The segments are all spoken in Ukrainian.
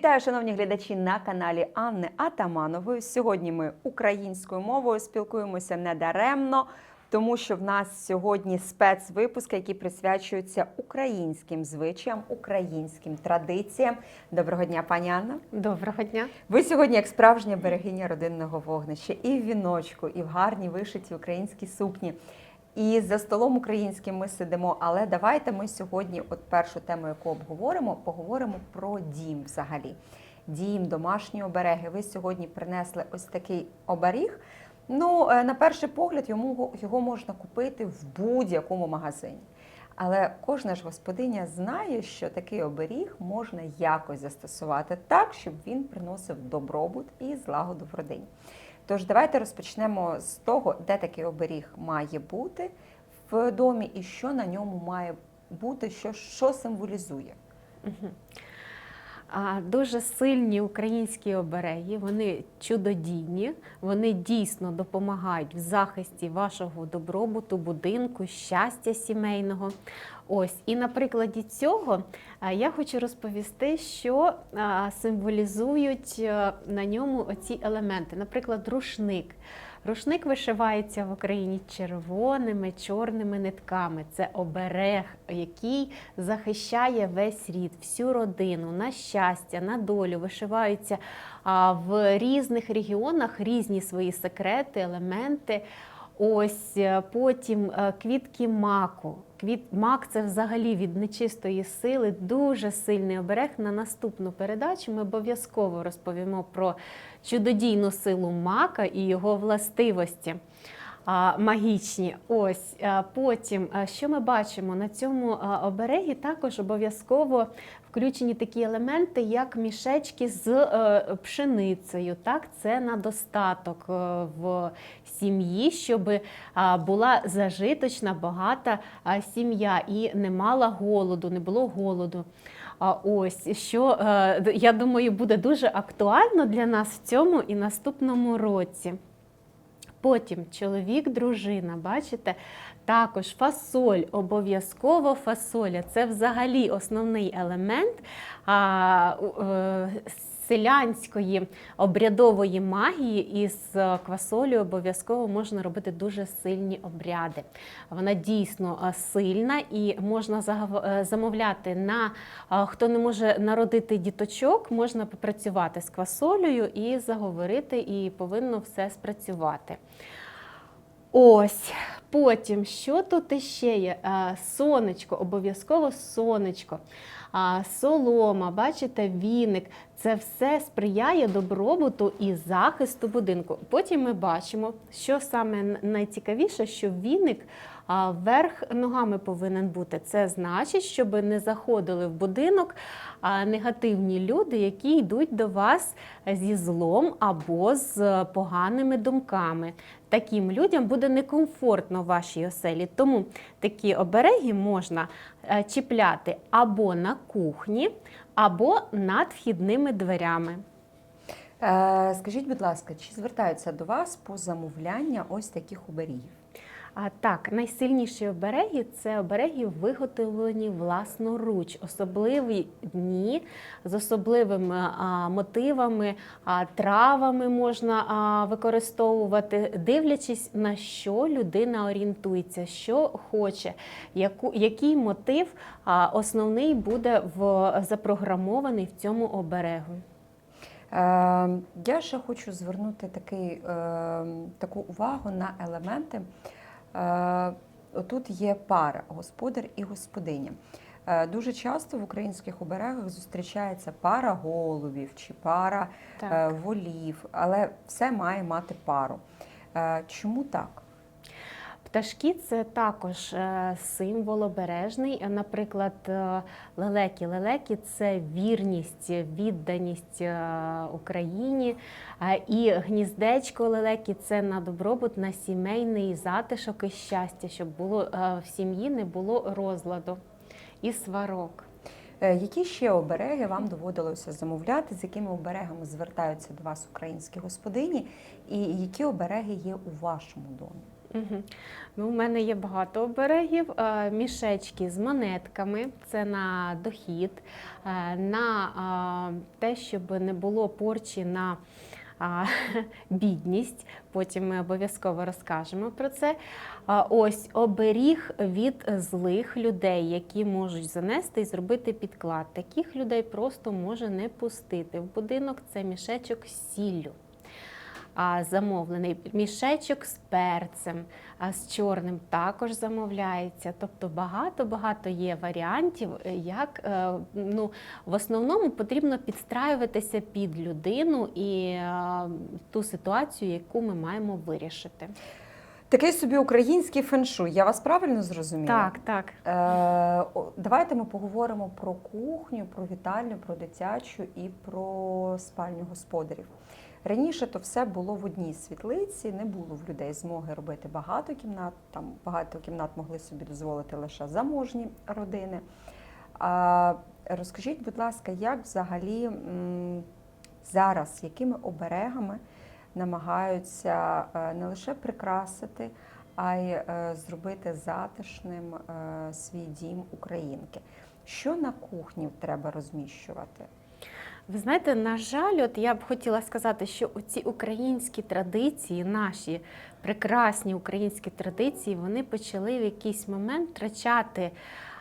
Вітаю, шановні глядачі на каналі Анни Атаманової. Сьогодні ми українською мовою спілкуємося недаремно, тому що в нас сьогодні спецвипуск, який присвячується українським звичаям, українським традиціям. Доброго дня, пані Анна. Доброго дня. Ви сьогодні, як справжня берегиня родинного вогнища, і в віночку, і в гарній вишитій українській сукні. І за столом українським ми сидимо. Але давайте ми сьогодні, от першу тему, яку обговоримо, поговоримо про дім взагалі. Дім, домашні обереги. Ви сьогодні принесли ось такий оберіг. Ну, е, на перший погляд, йому його можна купити в будь-якому магазині. Але кожна ж господиня знає, що такий оберіг можна якось застосувати так, щоб він приносив добробут і злагоду в родині. Тож давайте розпочнемо з того, де такий оберіг має бути в домі і що на ньому має бути, що, що символізує. Дуже сильні українські обереги, вони чудодійні, вони дійсно допомагають в захисті вашого добробуту, будинку, щастя сімейного. Ось, і на прикладі цього я хочу розповісти, що символізують е, на ньому оці елементи. Наприклад, рушник. Рушник вишивається в Україні червоними, чорними нитками. Це оберег, який захищає весь рід, всю родину, на щастя, на долю. Вишиваються в різних регіонах різні свої секрети, елементи. Ось е, потім е, квітки маку. Квіт мак це взагалі від нечистої сили, дуже сильний оберег. На наступну передачу ми обов'язково розповімо про чудодійну силу мака і його властивості магічні. Ось потім, що ми бачимо на цьому оберегі, також обов'язково включені такі елементи, як мішечки з е, пшеницею. Так, це на достаток е, в сім'ї, щоб була зажиточна, багата сім'я і не мала голоду, не було голоду. А ось що е, я думаю, буде дуже актуально для нас в цьому і наступному році. Потім чоловік, дружина, бачите, також фасоль, обов'язково фасоля. Це взагалі основний елемент а, е, селянської обрядової магії. Із е, квасолею обов'язково можна робити дуже сильні обряди. Вона дійсно е, сильна і можна е, замовляти на хто не може народити діточок, можна попрацювати з квасолею і заговорити, і повинно все спрацювати. Ось потім, що тут іще є? Сонечко, обов'язково сонечко, солома, бачите, віник. Це все сприяє добробуту і захисту будинку. Потім ми бачимо, що саме найцікавіше, що віник а, вверх ногами повинен бути. Це значить, щоб не заходили в будинок негативні люди, які йдуть до вас зі злом або з поганими думками. Таким людям буде некомфортно в вашій оселі. Тому такі обереги можна е, чіпляти або на кухні, або над вхідними дверями. Е, скажіть, будь ласка, чи звертаються до вас по замовляння ось таких оберігів? А так, найсильніші обереги це обереги, виготовлені власноруч, особливі дні з особливими а, мотивами, а, травами можна а, використовувати, дивлячись на що людина орієнтується, що хоче, яку, який мотив а, основний буде в запрограмований в цьому оберегу. Е, я ще хочу звернути такий, е, таку увагу на елементи. Е, Тут є пара господар і господиня. Е, Дуже часто в українських оберегах зустрічається пара головів чи пара так. волів, але все має мати пару. Е, Чому так? Пташки це також е, символ обережний. Наприклад, е, лелеки. Це вірність, відданість е, Україні. І гніздечко лелеки це на добробут, на сімейний затишок і щастя, щоб було е, в сім'ї не було розладу і сварок. Які ще обереги вам доводилося замовляти? З якими оберегами звертаються до вас українські господині, і які обереги є у вашому домі? Угу. Ну, у мене є багато оберегів. Е, Мішечки з монетками, це на дохід, е, на те, щоб не було порчі на бідність. Потім ми обов'язково розкажемо про це. Ось оберіг від злих людей, які можуть занести і зробити підклад. Таких людей просто може не пустити. В будинок це мішечок з сіллю замовлений мішечок з перцем, а з чорним також замовляється. Тобто багато-багато є варіантів, е, як е, ну, в основному потрібно підстраюватися під людину і е, ту ситуацію, яку ми маємо вирішити. Такий собі український феншуй. Я вас правильно зрозуміла? Так, так. Е, давайте ми поговоримо про кухню, про вітальню, про дитячу і про спальню господарів. Раніше то все було в одній світлиці, не було в людей змоги робити багато кімнат. Там багато кімнат могли собі дозволити лише заможні родини. А, розкажіть, будь ласка, як взагалі зараз, якими оберегами намагаються е, не лише прикрасити, а й е, зробити затишним е, свій дім українки? Що на кухні треба розміщувати? Ви знаєте, на жаль, от я б хотіла сказати, що ці українські традиції, наші прекрасні українські традиції, вони почали в якийсь момент втрачати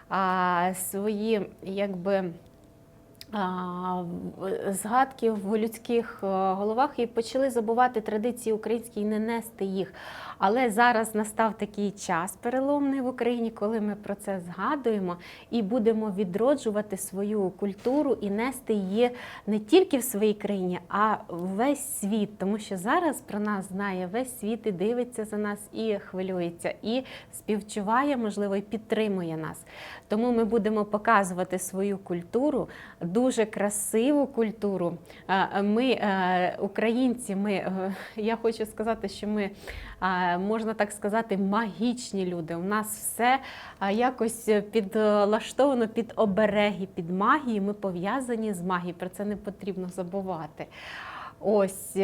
а, свої, якби. Згадки в людських е, головах і почали забувати традиції українські і не нести їх. Але зараз настав такий час переломний в Україні, коли ми про це згадуємо і будемо відроджувати свою культуру і нести її не тільки в своїй країні, а весь світ. Тому що зараз про нас знає весь світ і дивиться за нас, і хвилюється, і співчуває, можливо, і підтримує нас. Тому ми будемо показувати свою культуру, дуже красиву культуру. Е, Ми, е, українці, ми, е, я хочу сказати, що ми, е, можна так сказати, магічні люди. У нас все е, якось підлаштовано під обереги, під магію. Ми пов'язані з магією. Про це не потрібно забувати. Ось.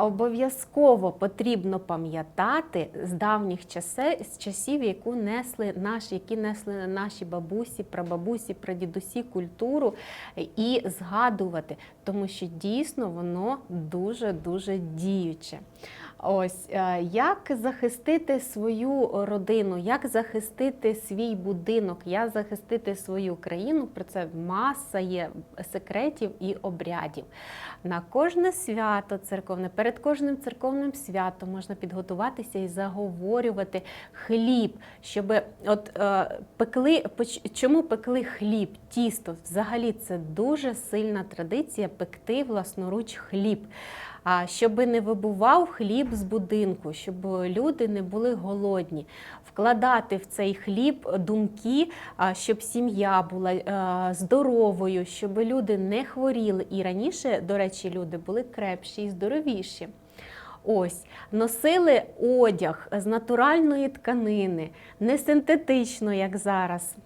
Обов'язково потрібно пам'ятати з давніх часе, з часів, яку несли наші, які несли наші бабусі, прабабусі, прадідусі культуру і згадувати, тому що дійсно воно дуже дуже діюче. Ось е, як захистити свою родину, як захистити свій будинок, як захистити свою країну. Про це маса є секретів і обрядів. На кожне свято церковне, перед кожним церковним святом можна підготуватися і заговорювати хліб, щоб от е, пекли, чому пекли хліб, тісто? Взагалі це дуже сильна традиція пекти власноруч хліб. Щоб не вибував хліб з будинку, щоб люди не були голодні, вкладати в цей хліб думки, щоб сім'я була е, здоровою, щоб люди не хворіли. І раніше, до речі, люди були крепші і здоровіші. Ось носили одяг з натуральної тканини, не синтетично, як зараз.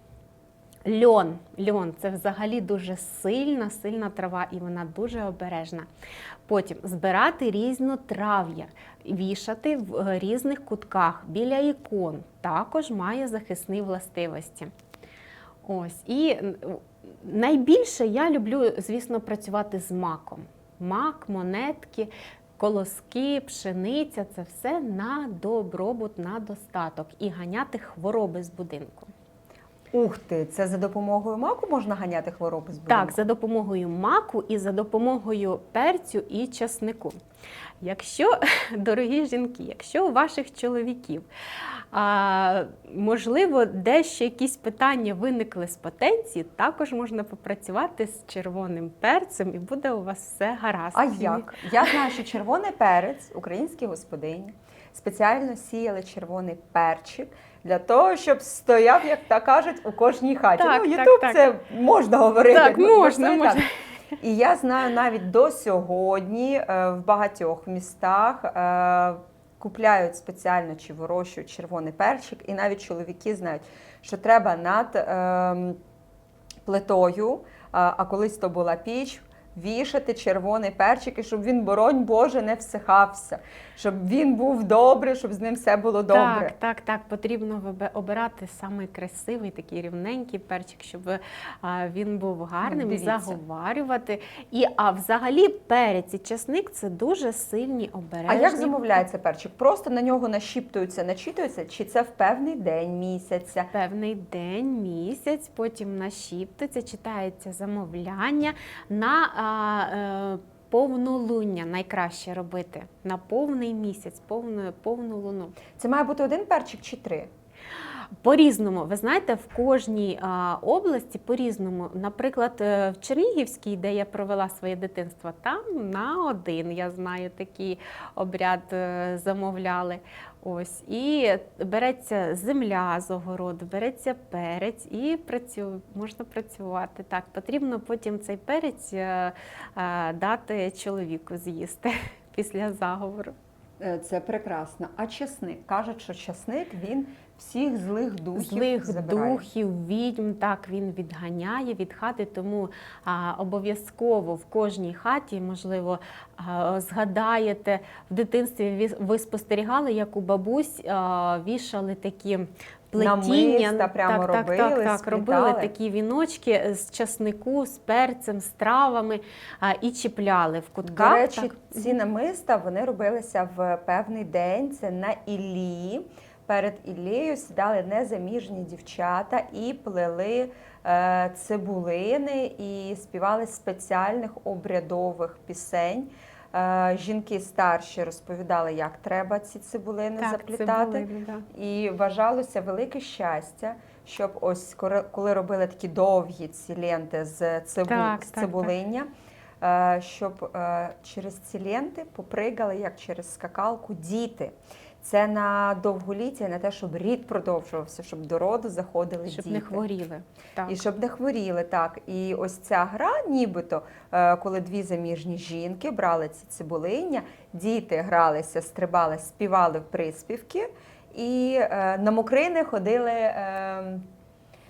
Льон. Льон це взагалі дуже сильна, сильна трава, і вона дуже обережна. Потім збирати різнотрав'я, вішати в е, різних кутках біля ікон. Також має захисні властивості. Ось. І найбільше я люблю, звісно, працювати з маком. Мак, монетки, колоски, пшениця це все на добробут, на достаток і ганяти хвороби з будинку. Ух ти, це за допомогою маку можна ганяти хвороби з будинку? Так, за допомогою маку і за допомогою перцю і часнику. Якщо, дорогі жінки, якщо у ваших чоловіків, а, можливо, дещо якісь питання виникли з потенції, також можна попрацювати з червоним перцем і буде у вас все гаразд. А як? Я знаю, що червоний перець, українські господині, спеціально сіяли червоний перчик для того, щоб стояв, як та кажуть, у кожній хаті. Так, ну, Ютуб так. це можна говорити. Так, ну, можна, можна. так. І я знаю навіть до сьогодні е, в багатьох містах е, купляють спеціально чи вирощують червоний перчик, і навіть чоловіки знають, що треба над ем, плитою, а а колись то була піч, вішати червоний перчик, і щоб він, боронь Боже, не всихався, щоб він був добрий, щоб з ним все було добре. Так, так, так. Потрібно обирати самий красивий, такий рівненький перчик, щоб він був гарним, Дивіться. заговарювати. І а взагалі перець і чесник це дуже сильні обережні. А як замовляється перчик? Просто на нього нашіптуються, начитуються, чи це в певний день місяця? Певний день, місяць, потім нашіптується, читається замовляння на а, е, повнолуння найкраще робити. На повний місяць, повну, повну луну. Це має бути один перчик чи три? По-різному, ви знаєте, в кожній а, області по-різному. Наприклад, е, в Чернігівській, де я провела своє дитинство, там на один я знаю такий обряд е, замовляли. Ось і береться земля з огороду, береться перець і працю... можна працювати. Так, потрібно потім цей перець е, е, дати чоловіку з'їсти після заговору. Е, Це прекрасно. А чесник? Кажуть, що чесник він всіх злих духів Злих забирає. духів, відьм, так він відганяє від хати, тому а, обов'язково в кожній хаті, можливо, а, згадаєте, в дитинстві ві- ви спостерігали, як у бабусь а, вішали такі плетіння. Намиста прямо так, робили, так, так, так, робили такі віночки з часнику, з перцем, з травами а, і чіпляли в кутках. До речі, так. ці намиста вони робилися в певний день. Це на Іллі. Перед Іллею сідали незаміжні дівчата і плели е, цибулини і співали спеціальних обрядових пісень. Е, жінки старші розповідали, як треба ці цибулини так, заплітати. цибулини, да. І вважалося велике щастя, щоб ось коли- робили такі довгі ці ленти з, цибу, Так, з так, цибулиння, е, щоб через ці ленти попригали, як через скакалку, діти. Це на довголіття, на те, щоб рід продовжувався, щоб до роду заходили Щоб діти. не хворіли. Так. І щоб не хворіли, так. І ось ця гра, нібито, е, коли дві заміжні жінки брали ці цибулиння, діти гралися, стрибали, співали в приспівки, і е, на мокрини ходили.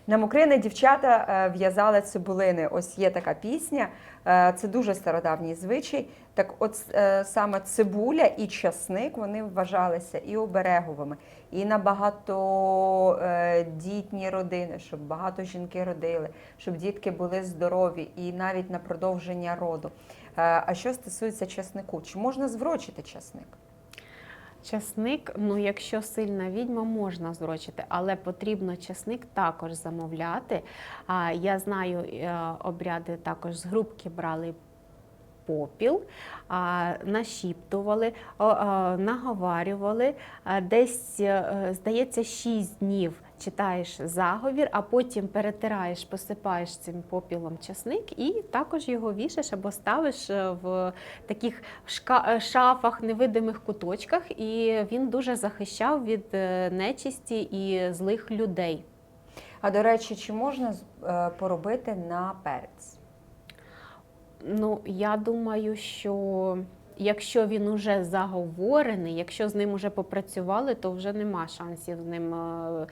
Е, На мокрини дівчата е, в'язали цибулини. Ось є така пісня. е, Це дуже стародавній звичай. Так, от е, саме цибуля і часник вони вважалися і обереговими, і на багатодітні родини, щоб багато жінки родили, щоб дітки були здорові, і навіть на продовження роду. А що стосується часнику, чи можна зворочити часник? Часник, ну якщо сильна відьма, можна зрочити, але потрібно часник також замовляти. А я знаю е, обряди також з грубки брали попіл, нашіптували, наговарювали. Десь, е, здається, 6 днів читаєш заговір, а потім перетираєш, посипаєш цим попілом часник і також його вішаєш або ставиш е, в таких е, шафах, невидимих куточках, і він дуже захищав від нечисті і злих людей. А до речі, чи можна поробити на перець? Ну, я думаю, що якщо він уже заговорений, якщо з ним уже попрацювали, то вже нема шансів з ним е,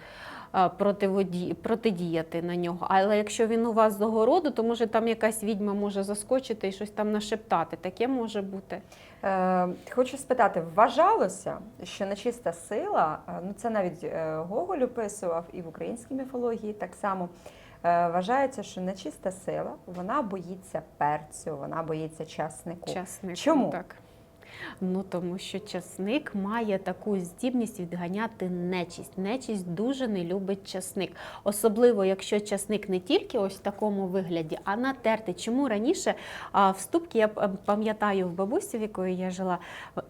е, протидіяти на нього. Але якщо він у вас з огороду, то може там якась відьма може заскочити і щось там нашептати. Таке може бути. Е, Хочу спитати, вважалося, що нечиста сила, е, ну це навіть Гоголь описував і в українській міфології так само. Е, Вважається, що нечиста сила вона боїться перцю, вона боїться часнику. Часник. Чому? Так. Ну, тому що часник має таку здібність відганяти нечисть. Нечисть дуже не любить часник. Особливо, якщо часник не тільки ось в такому вигляді, а натертий. Чому раніше а, в ступці, я пам'ятаю в бабусі, в якої я жила,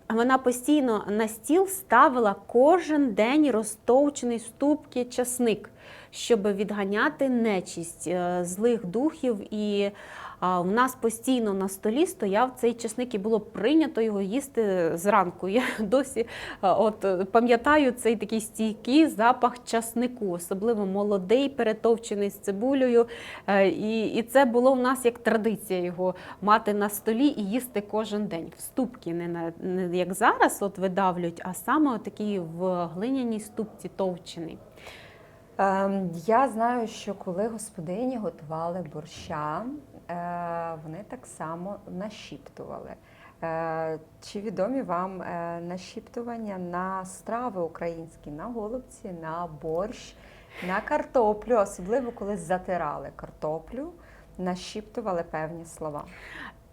вона постійно на стіл ставила кожен день розтовчений в ступки часник, щоб відганяти нечисть е, злих духів і. У нас постійно на столі стояв цей чесник, і було прийнято його їсти зранку. Я досі от е, пам'ятаю цей такий стійкий запах часнику, особливо молодий, перетовчений з цибулею. Е, І, і це було в нас як традиція його мати на столі і їсти кожен день. В ступці, не, на, не як зараз от видавлюють, а саме такий в глиняній ступці товчений. Ем, Я знаю, що коли господині готували борща, вони так само нашіптували. Е, Чи відомі вам е, нашіптування на страви українські, на голубці, на борщ, на картоплю, особливо коли затирали картоплю, нашіптували певні слова.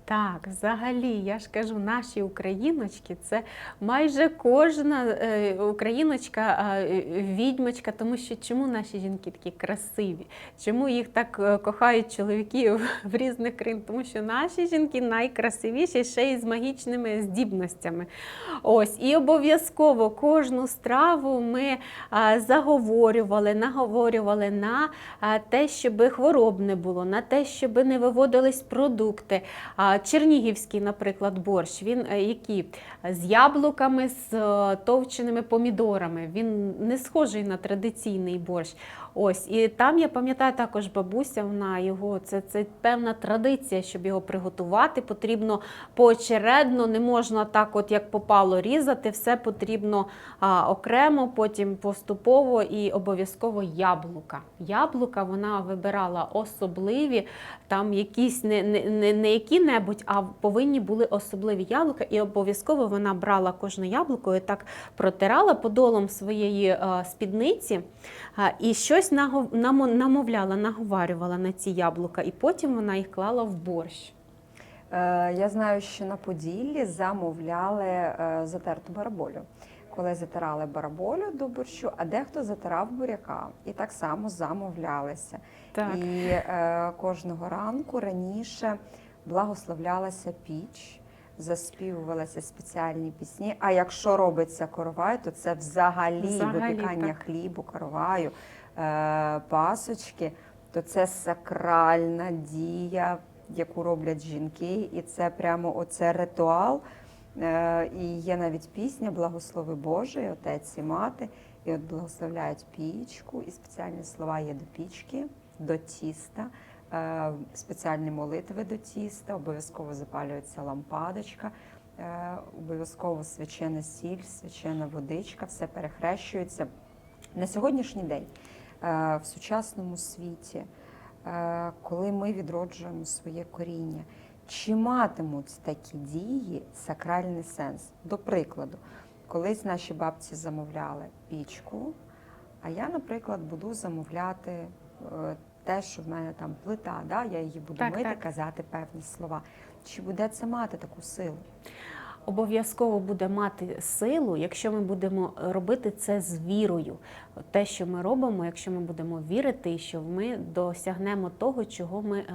Так, взагалі, я ж кажу, наші україночки це майже кожна е, україночка е, відьмочка, тому що чому наші жінки такі красиві? Чому їх так е, кохають чоловіки в, різних країн? Тому що наші жінки найкрасивіші ще й з магічними здібностями. Ось і обов'язково кожну страву ми а, заговорювали, наговорювали на а, те, щоб хвороб не було, на те, щоб не виводились продукти. Чернігівський, наприклад, борщ, він е, який? з яблуками, з е, товченими помідорами. Він не схожий на традиційний борщ. Ось, і там я пам'ятаю також бабуся, вона його це, це певна традиція, щоб його приготувати. Потрібно поочередно, не можна так, от як попало різати, все потрібно а, окремо, потім поступово і обов'язково яблука. Яблука вона вибирала особливі, там якісь не, не, не, не які-небудь, а повинні були особливі яблука, і обов'язково вона брала кожне яблуко і так протирала подолом своєї е, спідниці а, і щось наго- намовляла, наговарювала на ці яблука, і потім вона їх клала в борщ. Е, Я знаю, що на Поділлі замовляли е, затерту бараболю. Коли затирали бараболю до борщу, а дехто затирав буряка і так само замовлялися. Так. І е, кожного ранку раніше благословлялася піч, заспівувалися спеціальні пісні. А якщо робиться коровай, то це взагалі, Взагалі, випікання так. хлібу, короваю, пасочки, то це сакральна дія, яку роблять жінки, і це прямо оце ритуал. Е, І є навіть пісня Благослови Боже, отець і мати. І от благословляють пічку, і спеціальні слова є до пічки, до тіста, е, спеціальні молитви до тіста, обов'язково запалюється лампадочка, е, обов'язково свячена сіль, свячена водичка, все перехрещується. На сьогоднішній день е, в сучасному світі, е, коли ми відроджуємо своє коріння, чи матимуть такі дії сакральний сенс? До прикладу, колись наші бабці замовляли пічку, а я, наприклад, буду замовляти е, те, що в мене там плита, да? я її буду Так, мити, так. казати певні слова. Чи буде це мати таку силу? Обов'язково буде мати силу, якщо ми будемо робити це з вірою. Те, що ми робимо, якщо ми будемо вірити, що ми досягнемо того, чого ми е,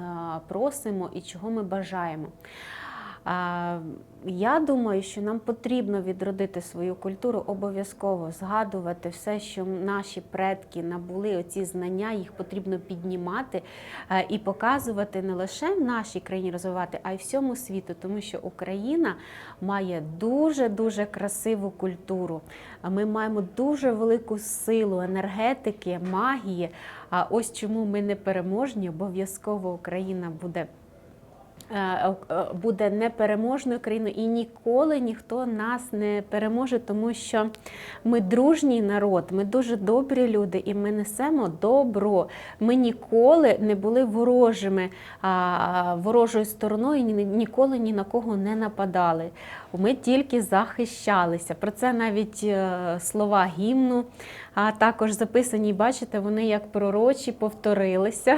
просимо і чого ми бажаємо. Я думаю, що нам потрібно відродити свою культуру, обов'язково згадувати все, що наші предки набули, оці знання, їх потрібно піднімати е, і показувати не лише в нашій країні розвивати, а й всьому світу, тому що Україна має дуже дуже красиву культуру. Ми маємо дуже велику силу енергетики, магії. А ось чому ми не переможні, обов'язково Україна буде буде непереможною країною, і ніколи ніхто нас не переможе, тому що ми дружній народ, ми дуже добрі люди, і ми несемо добро. Ми ніколи не були ворожими, ворожою стороною, ні- ніколи ні на кого не нападали. Ми тільки захищалися. Про це навіть е, слова гімну, а також записані, бачите, вони як пророчі повторилися.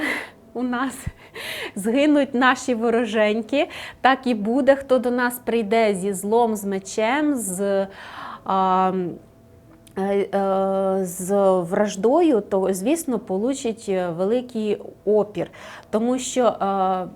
У нас згинуть наші вороженьки, так і буде. Хто до нас прийде зі злом, з мечем, з, а, е, е, з враждою, то, звісно, получить великий опір. Тому що е,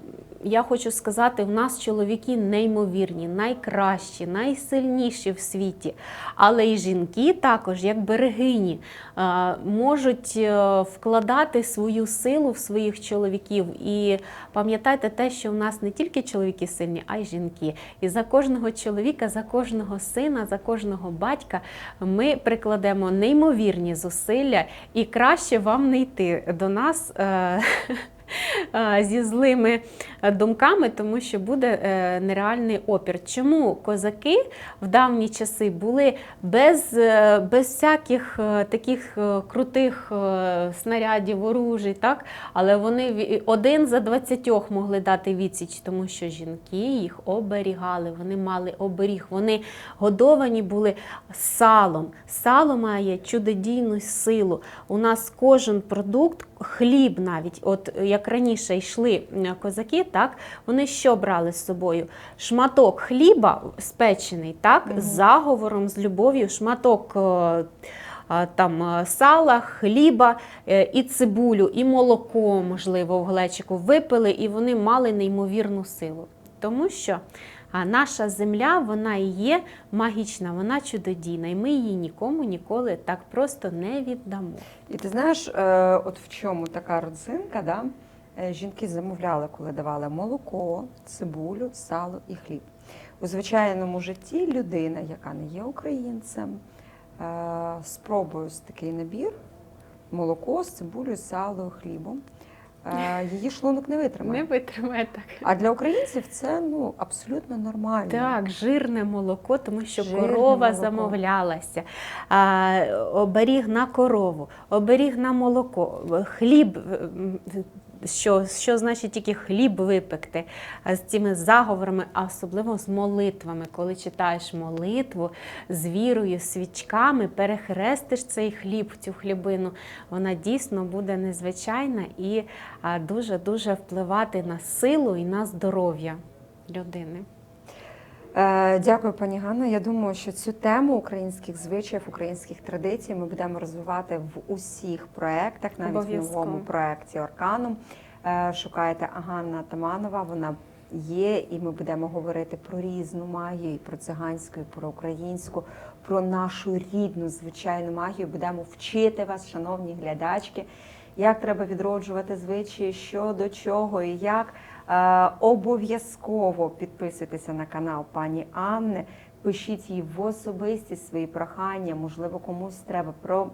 я хочу сказати, в нас чоловіки неймовірні, найкращі, найсильніші в світі. Але і жінки також, як берегині, е, можуть е, вкладати свою силу в своїх чоловіків. І пам'ятайте те, що в нас не тільки чоловіки сильні, а й жінки. І за кожного чоловіка, за кожного сина, за кожного батька ми прикладемо неймовірні зусилля, і краще вам не йти до нас. зі злими думками, тому що буде е, нереальний опір. Чому козаки в давні часи були без, е, без всяких е, таких крутих снарядів, оружій, так? але вони один за 20 могли дати відсіч, тому що жінки їх оберігали, вони мали оберіг, вони годовані були салом. Сало має чудодійну силу. У нас кожен продукт, хліб навіть, от як раніше йшли козаки, так, вони що брали з собою? Шматок хліба спечений, так, з заговором, з любов'ю, шматок. е, Там е, сала, хліба е, і цибулю, і молоко, можливо, в глечику випили, і вони мали неймовірну силу. Тому що а, наша земля вона і є магічна, вона чудодійна, і ми її нікому ніколи так просто не віддамо. І ти знаєш, е, от в чому така родзинка, да? Е, жінки замовляли, коли давали молоко, цибулю, сало і хліб. У звичайному житті людина, яка не є українцем, е, спробує такий набір молоко з цибулею, сало, хлібом. Її шлунок не витримає. Не витримає так. А для українців це ну абсолютно нормально. Так, жирне молоко, тому що Жирне корова молоко. замовлялася. А, оберіг на корову, оберіг на молоко, хліб. Що, що значить тільки хліб випекти з цими заговорами, а особливо з молитвами. Коли читаєш молитву з вірою, свічками, перехрестиш цей хліб, цю хлібину, вона дійсно буде незвичайна і дуже-дуже впливати на силу і на здоров'я людини. Е, Дякую, пані Ганна. Я думаю, що цю тему українських звичаїв, українських традицій ми будемо розвивати в усіх проєктах, навіть в новому проєкті Орканум. Е, Шукайте Аганна Таманова. Вона є, і ми будемо говорити про різну магію, і про циганську, і про українську, про нашу рідну звичайну магію. Будемо вчити вас, шановні глядачки, як треба відроджувати звичаї, що до чого і як. Е, Обов'язково підписуйтеся на канал пані Анни, пишіть їй в особисті свої прохання. Можливо, комусь треба про.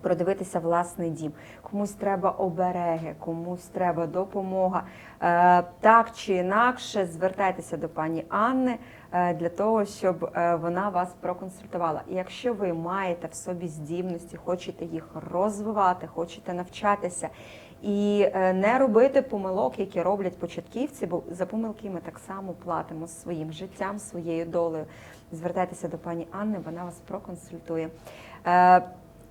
Продивитися власний дім, комусь треба обереги, комусь треба допомога. Е, так чи інакше, звертайтеся до пані Анни е, для того, щоб е, вона вас проконсультувала. І якщо ви маєте в собі здібності, хочете їх розвивати, хочете навчатися і не робити помилок, які роблять початківці, бо за помилки ми так само платимо своїм життям, своєю долею. Звертайтеся до пані Анни, вона вас проконсультує.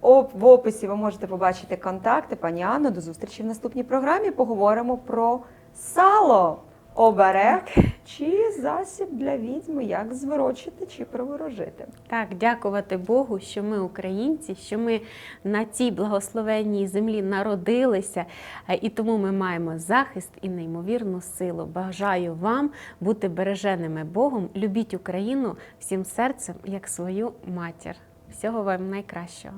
В описі ви можете побачити контакти пані Анни. До зустрічі в наступній програмі. Поговоримо про сало, оберег чи засіб для відьми, як зворочити чи приворожити. Так, дякувати Богу, що ми українці, що ми на цій благословенній землі народилися, е, і тому ми маємо захист і неймовірну силу. Бажаю вам бути береженими Богом. Любіть Україну всім серцем, як свою матір. Всього вам найкращого.